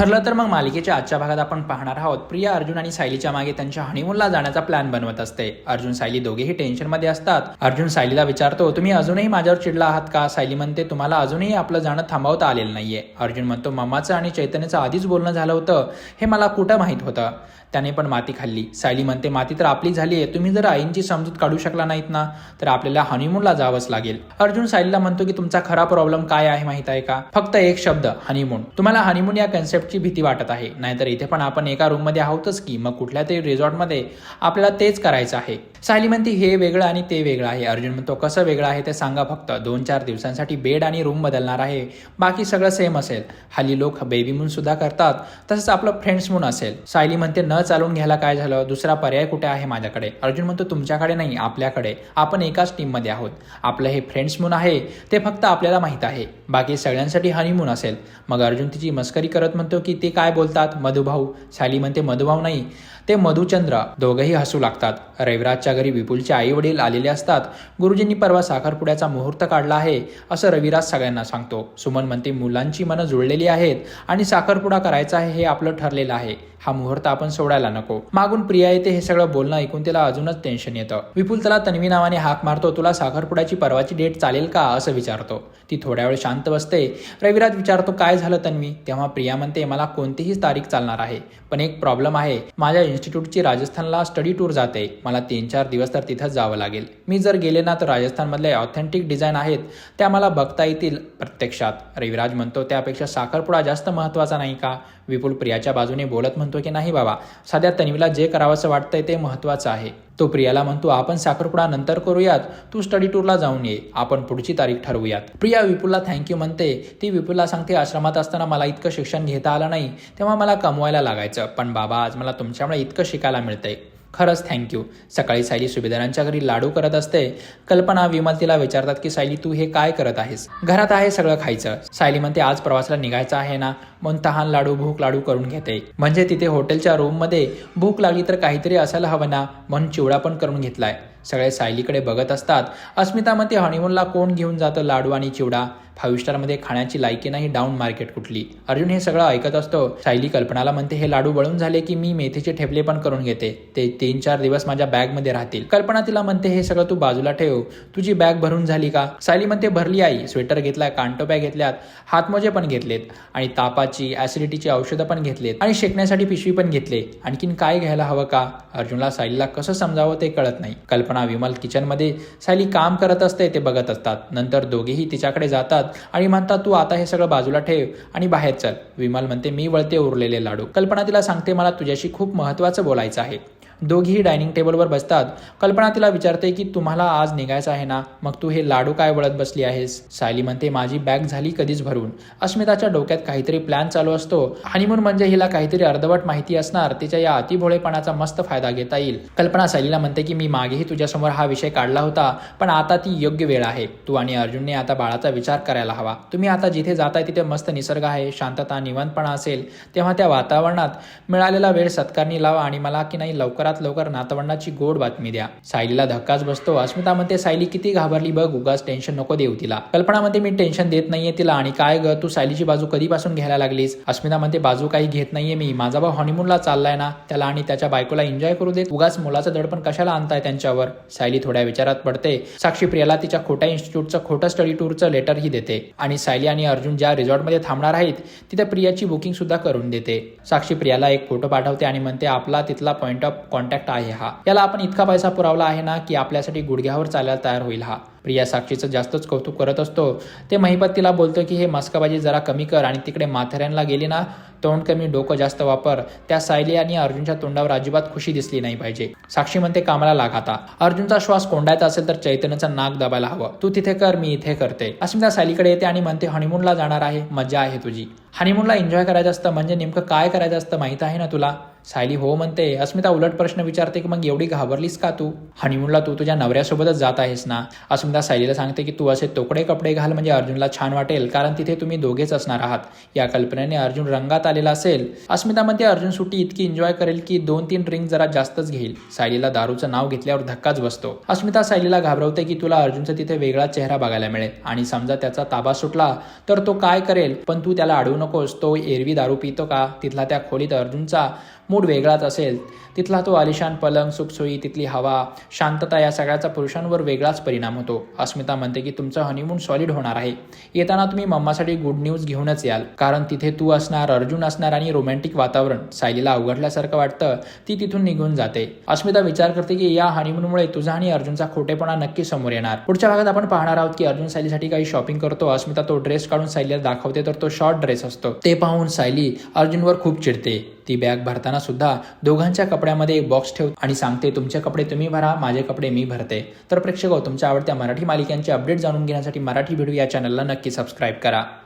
ठरलं तर मग मालिकेच्या आजच्या भागात आपण पाहणार आहोत. प्रिया अर्जुन आणि सायलीच्या मागे त्यांच्या हनीमूनला जाण्याचा प्लॅन बनवत असते. अर्जुन सायली दोघेही टेन्शनमध्ये असतात. अर्जुन सायलीला विचारतो तुम्ही अजूनही माझ्यावर चिडला आहात का? सायली म्हणते तुम्हाला अजूनही आपलं जाणं थांबवता आलेलं नाहीये. अर्जुन म्हणतो मम्माचं आणि चैतन्याचं आधीच बोलणं झालं होतं. हे मला कुठं माहीत होतं? त्याने पण माती खाल्ली. सायली म्हणते माती तर आपली झाली आहे. तुम्ही जर आईंची समजूत काढू शकला नाहीत ना तर आपल्याला हनीमूनला जावंच लागेल. अर्जुन सायलीला म्हणतो की तुमचा खरा प्रॉब्लेम काय आहे माहीत आहे का? फक्त एक शब्द हनीमून तुम्हाला हनीमून या कन्सेप्ट कन्सेप्टची भीती वाटत आहे. नाहीतर इथे पण आपण एका रूममध्ये आहोतच की मग कुठल्या तरी रिझॉर्टमध्ये आपल्याला तेच करायचं आहे. सायली म्हणते हे वेगळं आणि ते वेगळं आहे. अर्जुन म्हणतो कसं वेगळं आहे ते सांगा फक्त. दोन चार दिवसांसाठी बेड आणि रूम बदलणार आहे. बाकी सगळं सेम असेल. हल्ली लोक बेबी मून सुद्धा करतात. तसंच आपलं फ्रेंड्स मून असेल. सायली म्हणते न चालून घ्यायला काय झालं? दुसरा पर्याय कुठे आहे माझ्याकडे? अर्जुन म्हणतो तुमच्याकडे नाही आपल्याकडे. आपण एकाच टीममध्ये आहोत. आपलं हे फ्रेंड्स मून आहे ते फक्त आपल्याला माहीत आहे. बाकी सगळ्यांसाठी हनीमून असेल. मग अर्जुन तिची मस्करी करत म्हणतो की ते काय बोलतात? मधुभाऊ. शाली म्हणते मधुभाऊ नाही. ते मधुचंद्र दोघंही हसू लागतात. रविराजच्या घरी विपुलचे आई वडील आलेले असतात. गुरुजींनी परवा साखरपुड्याचा मुहूर्त काढला आहे असं रविराज सगळ्यांना सांगतो. सुमन म्हणते मुलांची मनं जुळलेली आहेत आणि साखरपुडा करायचा आहे हे आपलं ठरलेलं आहे. हा मुहूर्त आपण सोडायला नको. मागून प्रिया येते हे सगळं बोलणं ऐकून तिला अजूनच टेन्शन येतं. विपुल त्याला तन्वी नावाने हाक मारतो तुला साखरपुड्याची परवाची डेट चालेल का? असं विचारतो. ती थोड्या वेळ शांत बसते. रविराज विचारतो काय झालं तन्वी? तेव्हा प्रिया म्हणते मला कोणतीही तारीख चालणार आहे पण एक प्रॉब्लेम आहे. माझ्या इन्स्टिट्यूटची राजस्थानला स्टडी टूर जाते. मला तीन चार दिवस तर तिथं जावं लागेल. मी जर गेले ना तर राजस्थानमधले ऑथेंटिक डिझाईन आहेत त्या मला बघता येतील प्रत्यक्षात. रविराज म्हणतो त्यापेक्षा साखरपुडा जास्त महत्त्वाचा नाही का? विपुल प्रियाच्या बाजूने बोलत म्हणतो की नाही बाबा. साध्या तन्वीला जे करावंसं वाटतंय ते महत्त्वाचं आहे. तो प्रियाला म्हणतो आपण साखरपुडा नंतर करूयात. तू स्टडी टूरला जाऊन ये. आपण पुढची तारीख ठरवूयात. प्रिया विपुलला थँक्यू म्हणते. ती विपुलला सांगते आश्रमात असताना मला इतकं शिक्षण घेता आलं नाही. तेव्हा मला कमवायला लागायचं. पण बाबा आज मला तुमच्यामुळे इतकं शिकायला मिळतंय. खरंच थँक्यू सकाळी सायली सुभेदारांच्या घरी लाडू करत असते. कल्पना विमल तिला विचारतात की सायली तू हे काय करत आहेस? घरात आहे सगळं खायचं. सायली म्हणते आज प्रवासाला निघायचं आहे ना. म्हणून तहान लाडू भूक लाडू करून घेते. म्हणजे तिथे हॉटेलच्या रूममध्ये भूक लागली तर काहीतरी असायला हवं ना म्हणून चिवडा पण करून घेतलाय. सगळे सायलीकडे बघत असतात अस्मिता म्हणते हनीमूनला कोण घेऊन जातं लाडू आणि चिवडा? फाईव्ह स्टारमध्ये खाण्याची लायकी नाही डाऊन मार्केट कुठली? अर्जुन हे सगळं ऐकत असतो. सायली कल्पनाला म्हणते हे लाडू वळून झाले की मी मेथीचे ठेपले पण करून घेते. ते तीन चार दिवस माझ्या बॅगमध्ये राहतील. कल्पना तिला म्हणते हे सगळं तू बाजूला ठेव. तुझी बॅग भरून झाली का? सायली म्हणते भरली आई. स्वेटर घेतलाय कांटोप्या घेतल्यात हातमोजे पण घेतलेत आणि तापाची ऍसिडिटीची औषधं पण घेतलेत आणि शेकण्यासाठी पिशवी पण घेतले आणखीन काय घ्यायला हवं का? अर्जुनला सायलीला कसं समजावं ते कळत नाही. कल्पना विमल किचनमध्ये सायली काम करत असते ते बघत असतात. नंतर दोघेही तिच्याकडे जातात आणि म्हणतात तू आता हे सगळं बाजूला ठेव आणि बाहेर चल. विमल म्हणते मी वळते उरलेले लाडू. कल्पना तिला सांगते मला तुझ्याशी खूप महत्त्वाचं बोलायचं आहे. दोघीही डायनिंग टेबलवर बसतात. कल्पना तिला विचारते की तुम्हाला आज निघायचं आहे ना? मग तू हे लाडू काय वळत बसली आहेस? सायली म्हणते माझी बॅग झाली कधीच भरून. अस्मिताच्या डोक्यात काहीतरी प्लॅन चालू असतो. हनीमून म्हणजे हिला काहीतरी अर्धवट माहिती असणार. तिच्या या अतिभोळेपणाचा मस्त फायदा घेता येईल. कल्पना सायलीला म्हणते की मी मागेही तुझ्यासमोर हा विषय काढला होता पण आता ती योग्य वेळ आहे. तू आणि अर्जुनने आता बाळाचा विचार करायला हवा. तुम्ही आता जिथे जाताय तिथे मस्त निसर्ग आहे शांतता निवांतपणा असेल तेव्हा त्या वातावरणात मिळालेला वेळ सत्कारणी लावा आणि मला की नाही लवकरात लवकर नातवंडाची गोड बातमी द्या. सायलीला धक्काच बसतो. अस्मिता म्हणते सायली किती घाबरली बघ उगाच टेन्शन नको देऊ तिला. कल्पना म्हणते मी टेन्शन देत नाहीये तिला आणि काय ग तू सायलीची बाजू कधीपासून घ्यायला लागलीस? अस्मिता म्हणते बाजू काही घेत नाहीये मी. माझा भाऊ हॉनिमूनला चाललाय ना त्याला आणि त्याच्या बायकोला एन्जॉय करू देत? उगाच मुलाचं दडपण कशाला आणताय त्यांच्यावर? सायली थोड्या विचारात पडते. साक्षी प्रियाला तिच्या खोट्या इन्स्टिट्यूटचं खोटं स्टडी टूरचं लेटरही देते. आणि सायली आणि अर्जुन ज्या रिझॉर्टमध्ये थांबणार आहेत तिथे प्रियाची बुकिंग सुद्धा करून देते. साक्षी प्रियाला एक फोटो पाठवते आणि म्हणते आपला तिथला पॉइंट ऑफ कॉन्टॅक्ट आहे हा. याला आपण इतका पैसा पुरवला आहे ना की आपल्यासाठी गुडघ्यावर चालायला तयार होईल हा. प्रिया साक्षीचं जास्तच कौतुक करत असतो. ते महिपत तिला बोलतो की हे मस्काबाजी जरा कमी कर आणि तिकडे माथेऱ्यांना गेली ना तोंड कमी डोकं जास्त वापर. त्या सायली आणि अर्जुनच्या तोंडावर अजिबात खुशी दिसली नाही पाहिजे. साक्षी म्हणते कामाला लागता अर्जुनचा श्वास कोंडायचा असेल तर चैतन्याचा नाक दाबायला हवं. तू तिथे कर मी इथे करते. अस्मिता सायलीकडे येते आणि म्हणते हनीमूनला जाणार आहे. मजा आहे तुझी. हनीमूनला एन्जॉय करायचं असतं म्हणजे नेमकं काय करायचं असतं माहीत आहे ना तुला? सायली हो म्हणते अस्मिता उलट प्रश्न विचारते की मग एवढी घाबरलीस का तू? हनीमूनला तू तुझ्या नवऱ्यासोबतच जात आहेस ना? अस्मिता सायलीला सांगते की तू असे तोकडे कपडे घाल म्हणजे अर्जुनला छान वाटेल कारण तिथे तुम्ही दोघेच असणार आहात. या कल्पनेने अर्जुन रंगात आलेला असेल. अस्मिता म्हणते अर्जुन सुट्टी इतकी एन्जॉय करेल की दोन तीन ड्रिंक जरा जास्तच घेईल. सायलीला दारूचं नाव घेतल्यावर धक्काच बसतो. अस्मिता सायलीला घाबरवते की तुला अर्जुनचा तिथे वेगळा चेहरा बघायला मिळेल आणि समजा त्याचा ताबा सुटला तर तो काय करेल? पण तू त्याला अडवू नकोस तो एरवी दारू पितो का? तिथला त्या खोलीत अर्जुनचा मूड वेगळाच असेल. तिथला तो आलिशान पलंग सुखसोयी तिथली हवा शांतता या सगळ्याचा पुरुषांवर वेगळाच परिणाम होतो. अस्मिता म्हणते की तुमचं हनीमून सॉलिड होणार आहे. येताना तुम्ही मम्मासाठी गुड न्यूज घेऊनच याल. कारण तिथे तू असणार अर्जुन असणार आणि रोमॅन्टिक वातावरण. सायलीला अवघडल्यासारखं वाटतं ती तिथून निघून जाते. अस्मिता विचार करते की या हनीमूनमुळे तुझा आणि अर्जुनचा खोटेपणा नक्की समोर येणार. पुढच्या भागात आपण पाहणार आहोत की अर्जुन सायलीसाठी काही शॉपिंग करतो. अस्मिता तो ड्रेस काढून सायलीला दाखवते तर तो शॉर्ट ड्रेस असतो. ते पाहून सायली अर्जुनवर खूप चिडते. ती बॅग भरताना सुद्धा दोघांच्या कपड्यामध्ये एक बॉक्स ठेव आणि सांगते तुमचे कपडे तुम्ही भरा माझे कपडे मी भरते. तर प्रेक्षक हो, तुमच्या आवडत्या मराठी मालिकांचे अपडेट जाणून घेण्यासाठी मराठी व्हिडिओ या चॅनलला नक्की सबस्क्राईब करा.